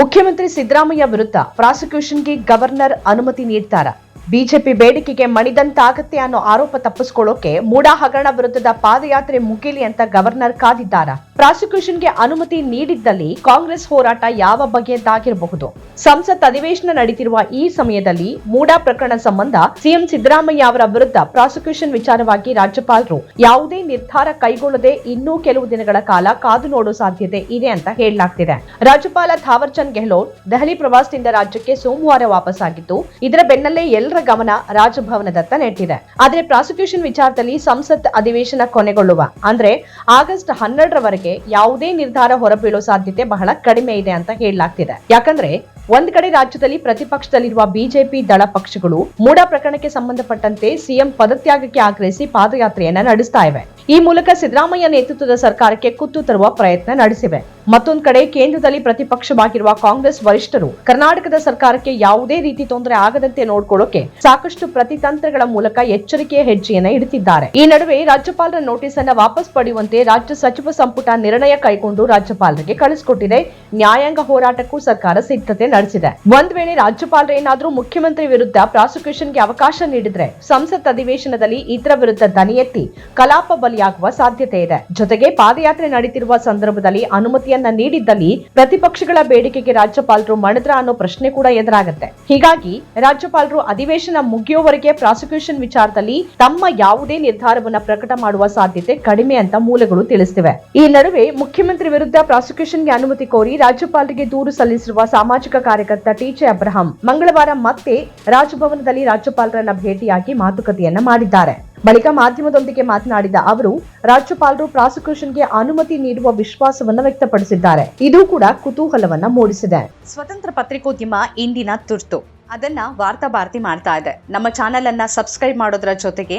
ಮುಖ್ಯಮಂತ್ರಿ ಸಿದ್ದರಾಮಯ್ಯ ವಿರುದ್ಧ ಪ್ರಾಸಿಕ್ಯೂಷನ್ಗೆ ಗವರ್ನರ್ ಅನುಮತಿ ನೀಡ್ತಾರ. ಬಿಜೆಪಿ ಬೇಡಿಕೆಗೆ ಮಣಿದಂತಾಗತ್ತೆ ಅನ್ನೋ ಆರೋಪ ತಪ್ಪಿಸ್ಕೊಳ್ಳೋಕೆ ಮೂಡಾ ಹಗರಣ ವಿರುದ್ಧದ ಪಾದಯಾತ್ರೆ ಮುಗಿಲಿ ಅಂತ ಗವರ್ನರ್ ಕಾದಿದ್ದಾರ. ಪ್ರಾಸಿಕ್ಯೂಷನ್ಗೆ ಅನುಮತಿ ನೀಡಿದ್ದಲ್ಲಿ ಕಾಂಗ್ರೆಸ್ ಹೋರಾಟ ಯಾವ ಬಗೆಯದ್ದಾಗಿರಬಹುದು ಸಂಸತ್ ಅಧಿವೇಶನ ನಡೀತಿರುವ ಈ ಸಮಯದಲ್ಲಿ ಮೂಡಾ ಪ್ರಕರಣ ಸಂಬಂಧ ಸಿಎಂ ಸಿದ್ದರಾಮಯ್ಯ ಅವರ ವಿರುದ್ಧ ಪ್ರಾಸಿಕ್ಯೂಷನ್ ವಿಚಾರವಾಗಿ ರಾಜ್ಯಪಾಲರು ಯಾವುದೇ ನಿರ್ಧಾರ ಕೈಗೊಳ್ಳದೆ ಇನ್ನೂ ಕೆಲವು ದಿನಗಳ ಕಾಲ ಕಾದು ನೋಡುವ ಸಾಧ್ಯತೆ ಇದೆ ಅಂತ ಹೇಳಲಾಗ್ತಿದೆ. ರಾಜ್ಯಪಾಲ ಥಾವರ್ ಚಂದ್ ಗೆಹ್ಲೋಟ್ ದೆಹಲಿ ಪ್ರವಾಸದಿಂದ ರಾಜ್ಯಕ್ಕೆ ಸೋಮವಾರ ವಾಪಸ್ಸಾಗಿದ್ದು, ಇದರ ಬೆನ್ನಲ್ಲೇ ಎಲ್ಲರ ಗಮನ ರಾಜಭವನದತ್ತ ನೆಟ್ಟಿದೆ. ಆದರೆ ಪ್ರಾಸಿಕ್ಯೂಷನ್ ವಿಚಾರದಲ್ಲಿ ಸಂಸತ್ ಅಧಿವೇಶನ ಕೊನೆಗೊಳ್ಳುವ, ಅಂದ್ರೆ ಆಗಸ್ಟ್ ಹನ್ನೆರಡರವರೆಗೆ ಯಾವುದೇ ನಿರ್ಧಾರ ಹೊರಬೀಳೋ ಸಾಧ್ಯತೆ ಬಹಳ ಕಡಿಮೆ ಇದೆ ಅಂತ ಹೇಳಲಾಗ್ತಿದೆ. ಯಾಕಂದ್ರೆ ಒಂದ್ ಕಡೆ ರಾಜ್ಯದಲ್ಲಿ ಪ್ರತಿಪಕ್ಷದಲ್ಲಿರುವ ಬಿಜೆಪಿ ದಳ ಪಕ್ಷಗಳು ಮೂಡ ಪ್ರಕರಣಕ್ಕೆ ಸಂಬಂಧಪಟ್ಟಂತೆ ಸಿಎಂ ಪದತ್ಯಾಗಕ್ಕೆ ಆಗ್ರಹಿಸಿ ಪಾದಯಾತ್ರೆಯನ್ನ ನಡೆಸ್ತಾ ಇವೆ. ಈ ಮೂಲಕ ಸಿದ್ದರಾಮಯ್ಯ ನೇತೃತ್ವದ ಸರ್ಕಾರಕ್ಕೆ ಕುತ್ತು ತರುವ ಪ್ರಯತ್ನ ನಡೆಸಿವೆ. ಮತ್ತೊಂದು ಕಡೆ ಕೇಂದ್ರದಲ್ಲಿ ಪ್ರತಿಪಕ್ಷವಾಗಿರುವ ಕಾಂಗ್ರೆಸ್ ವರಿಷ್ಠರು ಕರ್ನಾಟಕದ ಸರ್ಕಾರಕ್ಕೆ ಯಾವುದೇ ರೀತಿ ತೊಂದರೆ ಆಗದಂತೆ ನೋಡಿಕೊಳ್ಳೋಕೆ ಸಾಕಷ್ಟು ಪ್ರತಿತಂತ್ರಗಳ ಮೂಲಕ ಎಚ್ಚರಿಕೆಯ ಹೆಜ್ಜೆಯನ್ನ ಇಡುತ್ತಿದ್ದಾರೆ. ಈ ನಡುವೆ ರಾಜ್ಯಪಾಲರ ನೋಟಿಸ್ ಅನ್ನ ವಾಪಸ್ ಪಡೆಯುವಂತೆ ರಾಜ್ಯ ಸಚಿವ ಸಂಪುಟ ನಿರ್ಣಯ ಕೈಗೊಂಡು ರಾಜ್ಯಪಾಲರಿಗೆ ಕಳಿಸಿಕೊಟ್ಟಿದೆ. ನ್ಯಾಯಾಂಗ ಹೋರಾಟಕ್ಕೂ ಸರ್ಕಾರ ಸಿದ್ಧತೆ ನಡೆಸಿದೆ ಒಂದ್ ವೇಳೆ ರಾಜ್ಯಪಾಲರು ಏನಾದ್ರೂ ಮುಖ್ಯಮಂತ್ರಿ ವಿರುದ್ಧ ಪ್ರಾಸಿಕ್ಯೂಷನ್ಗೆ ಅವಕಾಶ ನೀಡಿದ್ರೆ ಸಂಸತ್ ಅಧಿವೇಶನದಲ್ಲಿ ಇದರ ವಿರುದ್ಧ ದನಿ ಎತ್ತಿ ಕಲಾಪ ಬಲಿಯಾಗುವ ಸಾಧ್ಯತೆ ಇದೆ. ಜೊತೆಗೆ ಪಾದಯಾತ್ರೆ ನಡೀತಿರುವ ಸಂದರ್ಭದಲ್ಲಿ ಅನುಮತಿಯನ್ನ ನೀಡಿದ್ದಲ್ಲಿ ಪ್ರತಿಪಕ್ಷಗಳ ಬೇಡಿಕೆಗೆ ರಾಜ್ಯಪಾಲರು ಮಣಿದ್ರ ಅನ್ನೋ ಪ್ರಶ್ನೆ ಕೂಡ ಎದುರಾಗುತ್ತೆ. ಹೀಗಾಗಿ ರಾಜ್ಯಪಾಲರು ಅಧಿವೇಶನ ಮುಗಿಯುವವರೆಗೆ ಪ್ರಾಸಿಕ್ಯೂಷನ್ ವಿಚಾರದಲ್ಲಿ ತಮ್ಮ ಯಾವುದೇ ನಿರ್ಧಾರವನ್ನ ಪ್ರಕಟ ಮಾಡುವ ಸಾಧ್ಯತೆ ಕಡಿಮೆ ಅಂತ ಮೂಲಗಳು ತಿಳಿಸಿವೆ ಈ ನಡುವೆ ಮುಖ್ಯಮಂತ್ರಿ ವಿರುದ್ಧ ಪ್ರಾಸಿಕ್ಯೂಷನ್ಗೆ ಅನುಮತಿ ಕೋರಿ ರಾಜ್ಯಪಾಲರಿಗೆ ದೂರು ಸಲ್ಲಿಸಿರುವ ಸಾಮಾಜಿಕ ಕಾರ್ಯಕರ್ತ ಟಿಜೆ ಅಬ್ರಹಾಂ ಮಂಗಳವಾರ ಮತ್ತೆ ರಾಜಭವನದಲ್ಲಿ ರಾಜ್ಯಪಾಲರನ್ನ ಭೇಟಿಯಾಗಿ ಮಾತುಕತೆಯನ್ನ ಮಾಡಿದ್ದಾರೆ. ಬಳಿಕ ಮಾಧ್ಯಮದೊಂದಿಗೆ ಮಾತನಾಡಿದ ಅವರು, ರಾಜ್ಯಪಾಲರು ಪ್ರಾಸಿಕ್ಯೂಷನ್ಗೆ ಅನುಮತಿ ನೀಡುವ ವಿಶ್ವಾಸವನ್ನ ವ್ಯಕ್ತಪಡಿಸಿದ್ದಾರೆ. ಇದು ಕೂಡ ಕುತೂಹಲವನ್ನ ಮೂಡಿಸಿದೆ. ಸ್ವತಂತ್ರ ಪತ್ರಿಕೋದ್ಯಮ ಇಂದಿನ ತುರ್ತು. ಅದನ್ನ ವಾರ್ತಾ ಭಾರತಿ ಮಾಡ್ತಾ ಇದೆ. ನಮ್ಮ ಚಾನೆಲ್ ಅನ್ನ ಸಬ್ಸ್ಕ್ರೈಬ್ ಮಾಡೋದ್ರ ಜೊತೆಗೆ